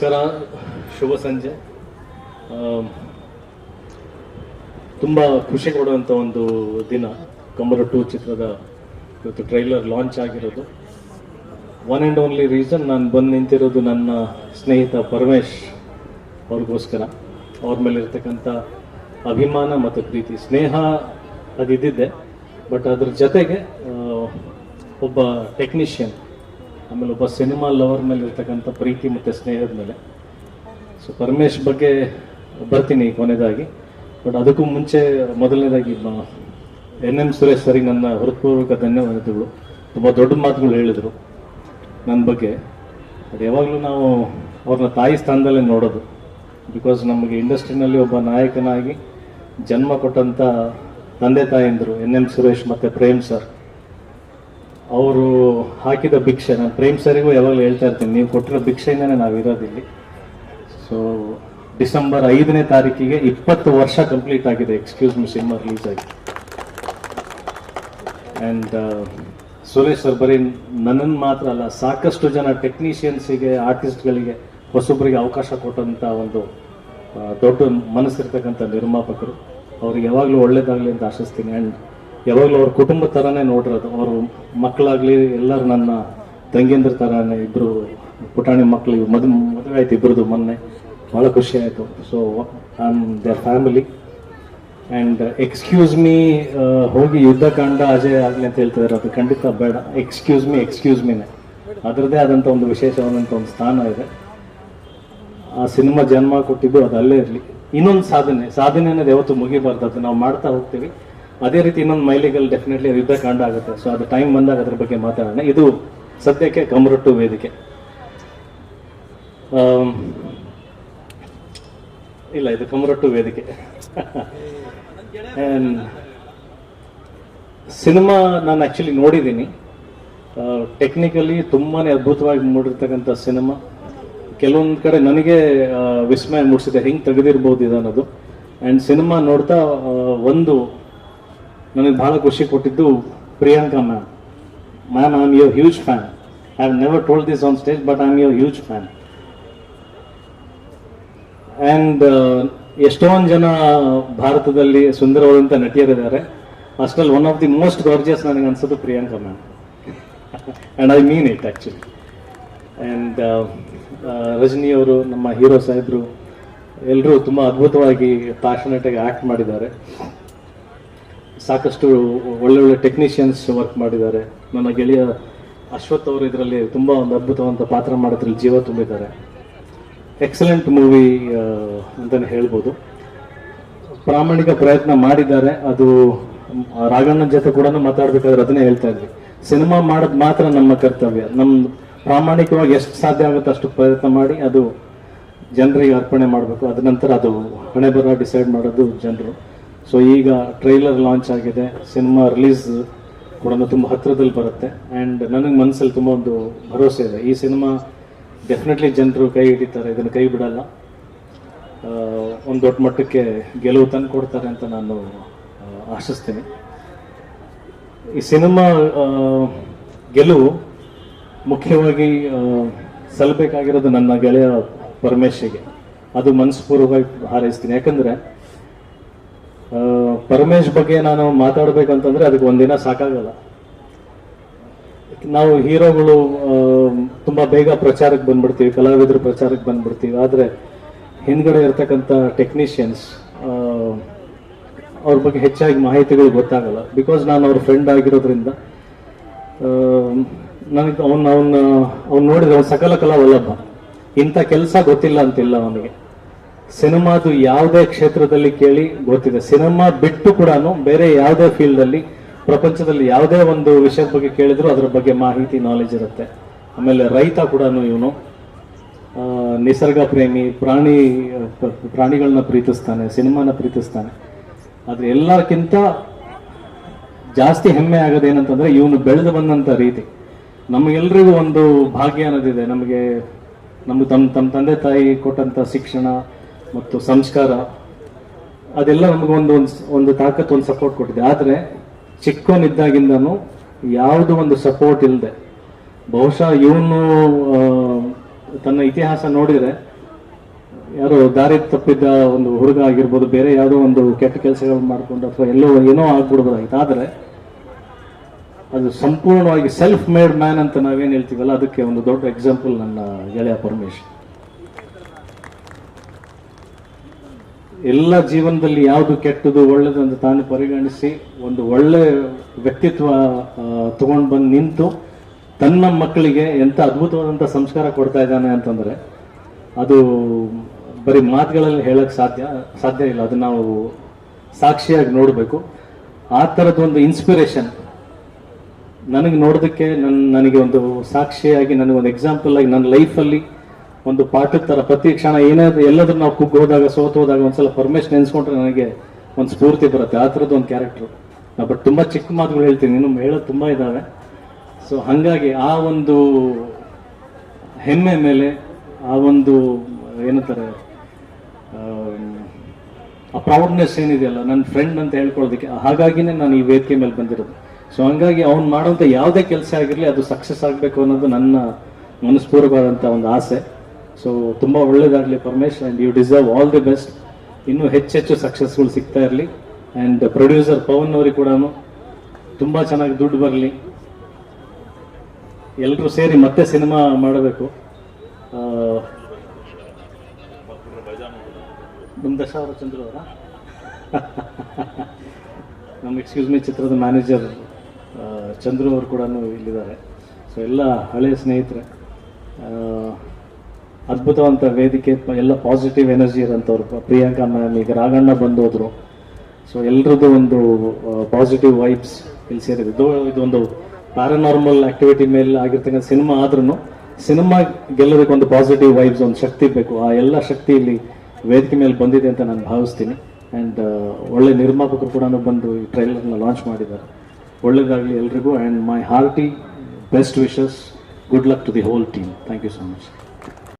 ನಮಸ್ಕಾರ, ಶುಭ ಸಂಜೆ. ತುಂಬ ಖುಷಿ ಕೊಡುವಂಥ ಒಂದು ದಿನ ಕಂಬರ ಟೂ ಚಿತ್ರದ ಇವತ್ತು ಟ್ರೈಲರ್ ಲಾಂಚ್ ಆಗಿರೋದು. ಒನ್ ಆ್ಯಂಡ್ ಓನ್ಲಿ ರೀಸನ್ ನಾನು ಬಂದು ನಿಂತಿರೋದು ನನ್ನ ಸ್ನೇಹಿತ ಪರಮೇಶ್ ಅವ್ರಿಗೋಸ್ಕರ. ಅವ್ರ ಮೇಲೆ ಇರ್ತಕ್ಕಂಥ ಅಭಿಮಾನ ಮತ್ತು ಪ್ರೀತಿ, ಸ್ನೇಹ ಅದಿದ್ದಿದ್ದೆ. ಬಟ್ ಅದ್ರ ಜೊತೆಗೆ ಒಬ್ಬ ಟೆಕ್ನಿಷಿಯನ್ ಆಮೇಲೆ ಒಬ್ಬ ಸಿನಿಮಾ ಲವರ್ ಮೇಲೆ ಇರ್ತಕ್ಕಂಥ ಪ್ರೀತಿ ಮತ್ತು ಸ್ನೇಹದ ಮೇಲೆ. ಸೊ ಪರಮೇಶ್ ಬಗ್ಗೆ ಬರ್ತೀನಿ ಕೊನೆಯದಾಗಿ ಬಟ್ ಅದಕ್ಕೂ ಮುಂಚೆ ಮೊದಲನೇದಾಗಿ ಎನ್ ಎಂ ಸುರೇಶ್ ಸರಿ ನನ್ನ ಹೃತ್ಪೂರ್ವಕ ಧನ್ಯವಾದಗಳು. ತುಂಬ ದೊಡ್ಡ ಮಾತುಗಳು ಹೇಳಿದರು ನನ್ನ ಬಗ್ಗೆ. ಅದು ಯಾವಾಗಲೂ ನಾವು ಅವ್ರನ್ನ ತಾಯಿ ಸ್ಥಾನದಲ್ಲೇ ನೋಡೋದು. ಬಿಕಾಸ್ ನಮಗೆ ಇಂಡಸ್ಟ್ರಿನಲ್ಲಿ ಒಬ್ಬ ನಾಯಕನಾಗಿ ಜನ್ಮ ಕೊಟ್ಟಂಥ ತಂದೆ ತಾಯಂದರು ಎನ್ ಎಂ ಸುರೇಶ್ ಮತ್ತು ಪ್ರೇಮ್ ಸರ್. ಅವರು ಹಾಕಿದ ಭಿಕ್ಷೆ, ನಾನು ಪ್ರೇಮ್ ಸರಿಗೂ ಯಾವಾಗಲೂ ಹೇಳ್ತಾ ಇರ್ತೀನಿ, ನೀವು ಕೊಟ್ಟಿರೋ ಭಿಕ್ಷೆಯಿಂದನೇ ನಾವು ಇರೋದಿಲ್ಲಿ ಸೊ ಡಿಸೆಂಬರ್ ಐದನೇ ತಾರೀಕಿಗೆ ಇಪ್ಪತ್ತು ವರ್ಷ ಕಂಪ್ಲೀಟ್ ಆಗಿದೆ ಎಕ್ಸ್ಕ್ಯೂಸ್ ಮಿ ಸಿನಿಮಾ ರಿಲೀಸ್ ಆಗಿ. ಆ್ಯಂಡ್ ಸುರೇಶ್ ಸರ್ ಬರೀ ನನ್ನನ್ನು ಮಾತ್ರ ಅಲ್ಲ, ಸಾಕಷ್ಟು ಜನ ಟೆಕ್ನಿಷಿಯನ್ಸಿಗೆ ಆರ್ಟಿಸ್ಟ್ಗಳಿಗೆ ಹೊಸೊಬ್ಬರಿಗೆ ಅವಕಾಶ ಕೊಟ್ಟಂಥ ಒಂದು ದೊಡ್ಡ ಮನಸ್ಸಿರ್ತಕ್ಕಂಥ ನಿರ್ಮಾಪಕರು. ಅವ್ರಿಗೆ ಯಾವಾಗಲೂ ಒಳ್ಳೇದಾಗಲಿ ಅಂತ ಆಶಿಸ್ತೀನಿ. ಆ್ಯಂಡ್ ಯಾವಾಗಲೂ ಅವ್ರ ಕುಟುಂಬ ಥರನೇ ನೋಡಿರೋದು ಅವರು ಮಕ್ಕಳಾಗಲಿ ಎಲ್ಲರೂ ನನ್ನ ತಂಗಿಯಂದ್ರ ಥರನೇ ಇಬ್ಬರು ಪುಟಾಣಿ ಮಕ್ಕಳು ಮದುವೆ ಮದುವೆ ಆಯ್ತು ಇಬ್ಬರದು ಮೊನ್ನೆ. ಭಾಳ ಖುಷಿ ಆಯಿತು. So am there family and excuse me ಹೋಗಿ ಯುದ್ಧಕಾಂಡ ಅಜಯ್ ಆಗಲಿ ಅಂತ ಹೇಳ್ತಿದ್ದಾರೆ ಅದು ಖಂಡಿತ ಬೇಡ. ಎಕ್ಸ್ಕ್ಯೂಸ್ ಮೀ ಎಕ್ಸ್ಕ್ಯೂಸ್ ಮೀನೇ ಅದರದ್ದೇ ಆದಂಥ ಒಂದು ವಿಶೇಷವಾದಂಥ ಒಂದು ಸ್ಥಾನ ಇದೆ. ಆ ಸಿನಿಮಾ ಜನ್ಮ ಕೊಟ್ಟಿದ್ದು ಅದು ಅಲ್ಲೇ ಇರಲಿ. ಇನ್ನೊಂದು ಸಾಧನೆ. ಸಾಧನೆ ಅನ್ನೋದು ಯಾವತ್ತು ಮುಗಿಬಾರ್ದು. ಅದು ನಾವು ಮಾಡ್ತಾ ಹೋಗ್ತೀವಿ. ಅದೇ ರೀತಿ ಇನ್ನೊಂದು ಮೈಲಿಗಲ್ಲಿ ಡೆಫಿನೆಟ್ಲಿ ಯುದ್ಧಕಾಂಡ ಆಗುತ್ತೆ. ಸೊ ಅದು ಟೈಮ್ ಬಂದಾಗ ಅದ್ರ ಬಗ್ಗೆ ಮಾತಾಡೋಣ. ಇದು ಸದ್ಯಕ್ಕೆ ಕಮರೊಟ್ಟು ವೇದಿಕೆ. ಇಲ್ಲ, ಇದು ಕಮರೊಟ್ಟು ವೇದಿಕೆ. ಸಿನಿಮಾ ನಾನು ಆ್ಯಕ್ಚುಲಿ ನೋಡಿದ್ದೀನಿ. ಟೆಕ್ನಿಕಲಿ ತುಂಬಾ ಅದ್ಭುತವಾಗಿ ಮೂಡಿರ್ತಕ್ಕಂಥ ಸಿನಿಮಾ. ಕೆಲವೊಂದು ಕಡೆ ನನಗೆ ವಿಸ್ಮಯ ಮೂಡಿಸಿದೆ ಹೆಂಗೆ ತೆಗೆದಿರ್ಬೋದು ಇದು ಅನ್ನೋದು ಆ್ಯಂಡ್ ಸಿನಿಮಾ ನೋಡ್ತಾ ಒಂದು ನನಗೆ ಭಾಳ ಖುಷಿ ಕೊಟ್ಟಿದ್ದು Priyanka ma'am ma'am I am your huge fan I have never told this on stage but I am your huge fan and ಎಷ್ಟೊಂದು ಜನ ಭಾರತದಲ್ಲಿ ಸುಂದರವಾದಂಥ ನಟಿಯರಿದ್ದಾರೆ. ಅಷ್ಟರಲ್ಲಿ one of the most gorgeous ನನಗೆ ಅನಿಸೋದು Priyanka ma'am and I mean it actually and Rajini ಅವರು, ನಮ್ಮ hero ಸಾಹೇಬರು ಎಲ್ಲರೂ ತುಂಬ ಅದ್ಭುತವಾಗಿ ಪ್ಯಾಷನೇಟಾಗಿ ಆ್ಯಕ್ಟ್ ಮಾಡಿದ್ದಾರೆ. ಸಾಕಷ್ಟು ಒಳ್ಳೆ ಒಳ್ಳೆ ಟೆಕ್ನಿಷಿಯನ್ಸ್ ವರ್ಕ್ ಮಾಡಿದ್ದಾರೆ. ನನ್ನ ಗೆಳೆಯ ಅಶ್ವಥ್ ಅವರು ಇದರಲ್ಲಿ ತುಂಬ ಒಂದು ಅದ್ಭುತವಾದ ಪಾತ್ರ ಮಾಡೋದ್ರಲ್ಲಿ ಜೀವ ತುಂಬಿದ್ದಾರೆ. ಎಕ್ಸಲೆಂಟ್ ಮೂವಿ ಅಂತಲೇ ಹೇಳ್ಬೋದು. ಪ್ರಾಮಾಣಿಕ ಪ್ರಯತ್ನ ಮಾಡಿದ್ದಾರೆ. ಅದು ರಾಘಣ್ಣ ಜೊತೆ ಕೂಡ ಮಾತಾಡ್ಬೇಕಾದ್ರೆ ಅದನ್ನೇ ಹೇಳ್ತಾ ಇದ್ವಿ. ಸಿನಿಮಾ ಮಾಡೋದು ಮಾತ್ರ ನಮ್ಮ ಕರ್ತವ್ಯ. ನಮ್ಮ ಪ್ರಾಮಾಣಿಕವಾಗಿ ಎಷ್ಟು ಸಾಧ್ಯ ಆಗುತ್ತೆ ಅಷ್ಟು ಪ್ರಯತ್ನ ಮಾಡಿ ಅದು ಜನರಿಗೆ ಅರ್ಪಣೆ ಮಾಡಬೇಕು. ಅದ ನಂತರ ಅದು ಹಣೆ ಬರ ಡಿಸೈಡ್ ಮಾಡೋದು ಜನರು. ಸೊ ಈಗ ಟ್ರೈಲರ್ ಲಾಂಚ್ ಆಗಿದೆ. ಸಿನಿಮಾ ರಿಲೀಸ್ ಕೂಡ ತುಂಬ ಹತ್ತಿರದಲ್ಲಿ ಬರುತ್ತೆ. ಆ್ಯಂಡ್ ನನಗೆ ಮನಸ್ಸಲ್ಲಿ ತುಂಬ ಒಂದು ಭರವಸೆ ಇದೆ. ಈ ಸಿನಿಮಾ ಡೆಫಿನೆಟ್ಲಿ ಜನರು ಕೈ ಹಿಡಿತಾರೆ. ಇದನ್ನು ಕೈ ಬಿಡಲ್ಲ. ಒಂದು ದೊಡ್ಡ ಮಟ್ಟಕ್ಕೆ ಗೆಲುವು ತಂದು ಕೊಡ್ತಾರೆ ಅಂತ ನಾನು ಆಶಿಸ್ತೀನಿ. ಈ ಸಿನಿಮಾ ಗೆಲುವು ಮುಖ್ಯವಾಗಿ ಸಲ್ಲಬೇಕಾಗಿರೋದು ನನ್ನ ಗೆಳೆಯ ಪರಮೇಶಿಗೆ. ಅದು ಮನಸ್ಪೂರ್ವಕವಾಗಿ ಹಾರೈಸ್ತೀನಿ. ಯಾಕಂದ್ರೆ ಪರಮೇಶ್ ಬಗ್ಗೆ ನಾನು ಮಾತಾಡಬೇಕಂತಂದ್ರೆ ಅದಕ್ಕೆ ಒಂದಿನ ಸಾಕಾಗಲ್ಲ. ನಾವು ಹೀರೋಗಳು ತುಂಬ ಬೇಗ ಪ್ರಚಾರಕ್ಕೆ ಬಂದ್ಬಿಡ್ತೀವಿ, ಕಲಾವಿದರು ಪ್ರಚಾರಕ್ಕೆ ಬಂದ್ಬಿಡ್ತೀವಿ. ಆದರೆ ಹಿಂದ್ಗಡೆ ಇರ್ತಕ್ಕಂಥ ಟೆಕ್ನಿಷಿಯನ್ಸ್ ಅವ್ರ ಬಗ್ಗೆ ಹೆಚ್ಚಾಗಿ ಮಾಹಿತಿಗಳು ಗೊತ್ತಾಗಲ್ಲ. ಬಿಕಾಸ್ ನಾನು ಅವ್ರ ಫ್ರೆಂಡ್ ಆಗಿರೋದ್ರಿಂದ ನನಗೆ ಅವನ್ನ ಅವನ್ನ ಅವ್ನು ನೋಡಿದ್ರೆ ಅವ್ನು ಸಕಲ ಕಲಾ ವಲ್ಲಭ ಇಂಥ ಕೆಲಸ ಗೊತ್ತಿಲ್ಲ ಅಂತಿಲ್ಲ ಅವನಿಗೆ. ಸಿನಿಮಾದು ಯಾವುದೇ ಕ್ಷೇತ್ರದಲ್ಲಿ ಕೇಳಿ ಗೊತ್ತಿದೆ. ಸಿನಿಮಾ ಬಿಟ್ಟು ಕೂಡ ಬೇರೆ ಯಾವುದೇ ಫೀಲ್ಡಲ್ಲಿ, ಪ್ರಪಂಚದಲ್ಲಿ ಯಾವುದೇ ಒಂದು ವಿಷಯದ ಬಗ್ಗೆ ಕೇಳಿದ್ರು ಅದ್ರ ಬಗ್ಗೆ ಮಾಹಿತಿ ನಾಲೆಜ್ ಇರುತ್ತೆ. ಆಮೇಲೆ ರೈತ ಕೂಡ ಇವನು ನಿಸರ್ಗ ಪ್ರೇಮಿ, ಪ್ರಾಣಿ ಪ್ರಾಣಿಗಳನ್ನ ಪ್ರೀತಿಸ್ತಾನೆ, ಸಿನಿಮಾನ ಪ್ರೀತಿಸ್ತಾನೆ. ಆದರೆ ಎಲ್ಲಕ್ಕಿಂತ ಜಾಸ್ತಿ ಹೆಮ್ಮೆ ಆಗೋದೇನಂತಂದ್ರೆ ಇವನು ಬೆಳೆದು ಬಂದಂತ ರೀತಿ. ನಮಗೆಲ್ರಿಗೂ ಒಂದು ಭಾಗ್ಯ ಅನ್ನೋದಿದೆ. ನಮಗೆ ನಮ್ಮ ತಮ್ಮ ತಮ್ಮ ತಂದೆ ತಾಯಿ ಕೊಟ್ಟಂತ ಶಿಕ್ಷಣ ಮತ್ತು ಸಂಸ್ಕಾರ, ಅದೆಲ್ಲ ನಮಗೆ ಒಂದು ಒಂದು ತಾಕತ್ತು, ಒಂದು ಸಪೋರ್ಟ್ ಕೊಟ್ಟಿದೆ. ಆದರೆ ಚಿಕ್ಕವನಿದ್ದಾಗಿಂದನೂ ಯಾವುದು ಒಂದು ಸಪೋರ್ಟ್ ಇಲ್ಲದೆ ಬಹುಶಃ ಇವನು ತನ್ನ ಇತಿಹಾಸ ನೋಡಿದರೆ ಯಾರೋ ದಾರಿ ತಪ್ಪಿದ್ದ ಒಂದು ಹುಡುಗ ಆಗಿರ್ಬೋದು, ಬೇರೆ ಯಾವುದೋ ಒಂದು ಕೆಟ್ಟ ಕೆಲಸಗಳು ಮಾಡಿಕೊಂಡು ಅಥವಾ ಎಲ್ಲೋ ಏನೋ ಆಗ್ಬಿಡ್ಬೋದಾಗಿತ್ತು. ಆದರೆ ಅದು ಸಂಪೂರ್ಣವಾಗಿ ಸೆಲ್ಫ್ ಮೇಡ್ ಮ್ಯಾನ್ ಅಂತ ನಾವೇನು ಹೇಳ್ತೀವಲ್ಲ, ಅದಕ್ಕೆ ಒಂದು ದೊಡ್ಡ ಎಕ್ಸಾಂಪಲ್ ನನ್ನ ಗೆಳೆಯ ಪರಮೇಶ್. ಎಲ್ಲ ಜೀವನದಲ್ಲಿ ಯಾವುದು ಕೆಟ್ಟದು ಒಳ್ಳೆಯದು ಅಂತ ತಾನು ಪರಿಗಣಿಸಿ ಒಂದು ಒಳ್ಳೆ ವ್ಯಕ್ತಿತ್ವ ತಗೊಂಡು ಬಂದು ನಿಂತು ತನ್ನ ಮಕ್ಕಳಿಗೆ ಎಂಥ ಅದ್ಭುತವಾದಂಥ ಸಂಸ್ಕಾರ ಕೊಡ್ತಾ ಇದ್ದಾನೆ ಅಂತಂದರೆ ಅದು ಬರೀ ಮಾತುಗಳಲ್ಲಿ ಹೇಳೋಕ್ಕೆ ಸಾಧ್ಯ ಸಾಧ್ಯ ಇಲ್ಲ. ಅದನ್ನು ನಾವು ಸಾಕ್ಷಿಯಾಗಿ ನೋಡಬೇಕು. ಆ ಥರದ್ದೊಂದು ಇನ್ಸ್ಪಿರೇಷನ್ ನನಗೆ ನೋಡೋದಕ್ಕೆ ನನ್ನ ನನಗೆ ಒಂದು ಸಾಕ್ಷಿಯಾಗಿ, ನನಗೊಂದು ಎಕ್ಸಾಂಪಲ್ ಆಗಿ ನನ್ನ ಲೈಫಲ್ಲಿ ಒಂದು ಪಾಠದ ಥರ ಪ್ರತಿ ಕ್ಷಣ ಏನಾದ್ರು ಎಲ್ಲಾದ್ರೂ ನಾವು ಕುಗ್ಗಿ ಹೋದಾಗ, ಸೋತು ಹೋದಾಗ ಒಂದ್ಸಲ ನೆನೆಸ್ಕೊಂಡ್ರೆ ನನಗೆ ಒಂದು ಸ್ಫೂರ್ತಿ ಬರುತ್ತೆ, ಆ ಥರದ್ದು ಒಂದು ಕ್ಯಾರೆಕ್ಟ್ರು ಬಟ್ ತುಂಬ ಚಿಕ್ಕ ಮಾತುಗಳು ಹೇಳ್ತೀನಿ, ಇನ್ನು ಹೇಳೋದು ತುಂಬ ಇದ್ದಾವೆ ಸೊ ಹಾಗಾಗಿ ಆ ಒಂದು ಹೆಮ್ಮೆ ಮೇಲೆ, ಆ ಒಂದು ಏನಂತಾರೆ, ಆ ಪ್ರೌಡ್ನೆಸ್ ಏನಿದೆಯಲ್ಲ ನನ್ನ ಫ್ರೆಂಡ್ ಅಂತ ಹೇಳ್ಕೊಳ್ಳೋದಕ್ಕೆ, ಹಾಗಾಗಿನೇ ನಾನು ಈ ವೇದಿಕೆ ಮೇಲೆ ಬಂದಿರೋದು. ಸೊ ಹಂಗಾಗಿ ಅವ್ನು ಮಾಡೋಂಥ ಯಾವುದೇ ಕೆಲಸ ಆಗಿರಲಿ, ಅದು ಸಕ್ಸಸ್ ಆಗಬೇಕು ಅನ್ನೋದು ನನ್ನ ಮನಸ್ಪೂರ್ವಕವಾದಂಥ ಒಂದು ಆಸೆ. ಸೊ ತುಂಬ ಒಳ್ಳೇದಾಗಲಿ Paramesh and you deserve all the best ಇನ್ನೂ ಹೆಚ್ಚೆಚ್ಚು ಸಕ್ಸಸ್ಗಳು ಸಿಗ್ತಾ ಇರಲಿ. ಆ್ಯಂಡ್ ಪ್ರೊಡ್ಯೂಸರ್ ಪವನ್ ಅವ್ರಿಗೆ ಕೂಡ ತುಂಬ ಚೆನ್ನಾಗಿ ದುಡ್ಡು ಬರಲಿ. ಎಲ್ಲರೂ ಸೇರಿ ಮತ್ತೆ ಸಿನಿಮಾ ಮಾಡಬೇಕು. ನಮ್ಮ ದಶಾವರ ಚಂದ್ರ ಅವರ? ನಮ್ಮ ಎಕ್ಸ್ಕ್ಯೂಸ್ ಮೀ ಚಿತ್ರದ ಮ್ಯಾನೇಜರ್ ಚಂದ್ರು ಅವರು ಕೂಡ ಇಲ್ಲಿದ್ದಾರೆ. ಸೊ ಎಲ್ಲ ಹಳೆಯ ಸ್ನೇಹಿತರೆ ಅದ್ಭುತವಂತ ವೇದಿಕೆ, ಎಲ್ಲ ಪಾಸಿಟಿವ್ ಎನರ್ಜಿ ಇರೋಂಥವ್ರು. ಪ್ರಿಯಾಂಕಾ ಮ್ಯಾಮ್ ಈಗ ರಾಘಣ್ಣ ಬಂದೋದ್ರು. ಸೊ ಎಲ್ರದ್ದು ಒಂದು ಪಾಸಿಟಿವ್ ವೈಬ್ಸ್ ಇಲ್ಲಿ ಸೇರಿದೆ. ಇದು, ಇದೊಂದು ಪ್ಯಾರಾನಾರ್ಮಲ್ ಆಕ್ಟಿವಿಟಿ ಮೇಲೆ ಆಗಿರ್ತಕ್ಕಂಥ ಸಿನಿಮಾ ಆದ್ರೂ ಸಿನಿಮಾ ಗೆಲ್ಲೋದಕ್ಕೆ ಒಂದು ಪಾಸಿಟಿವ್ ವೈಬ್ಸ್ ಒಂದು ಶಕ್ತಿ ಬೇಕು. ಆ ಎಲ್ಲ ಶಕ್ತಿ ಇಲ್ಲಿ ವೇದಿಕೆ ಮೇಲೆ ಬಂದಿದೆ ಅಂತ ನಾನು ಭಾವಿಸ್ತೀನಿ. ಆ್ಯಂಡ್ ಒಳ್ಳೆ ನಿರ್ಮಾಪಕರು ಕೂಡ ಬಂದು ಈ ಟ್ರೈಲರ್ನ ಲಾಂಚ್ ಮಾಡಿದ್ದಾರೆ. ಒಳ್ಳೇದಾಗಲಿ ಎಲ್ರಿಗೂ. And my hearty best wishes good luck to the whole team thank you so much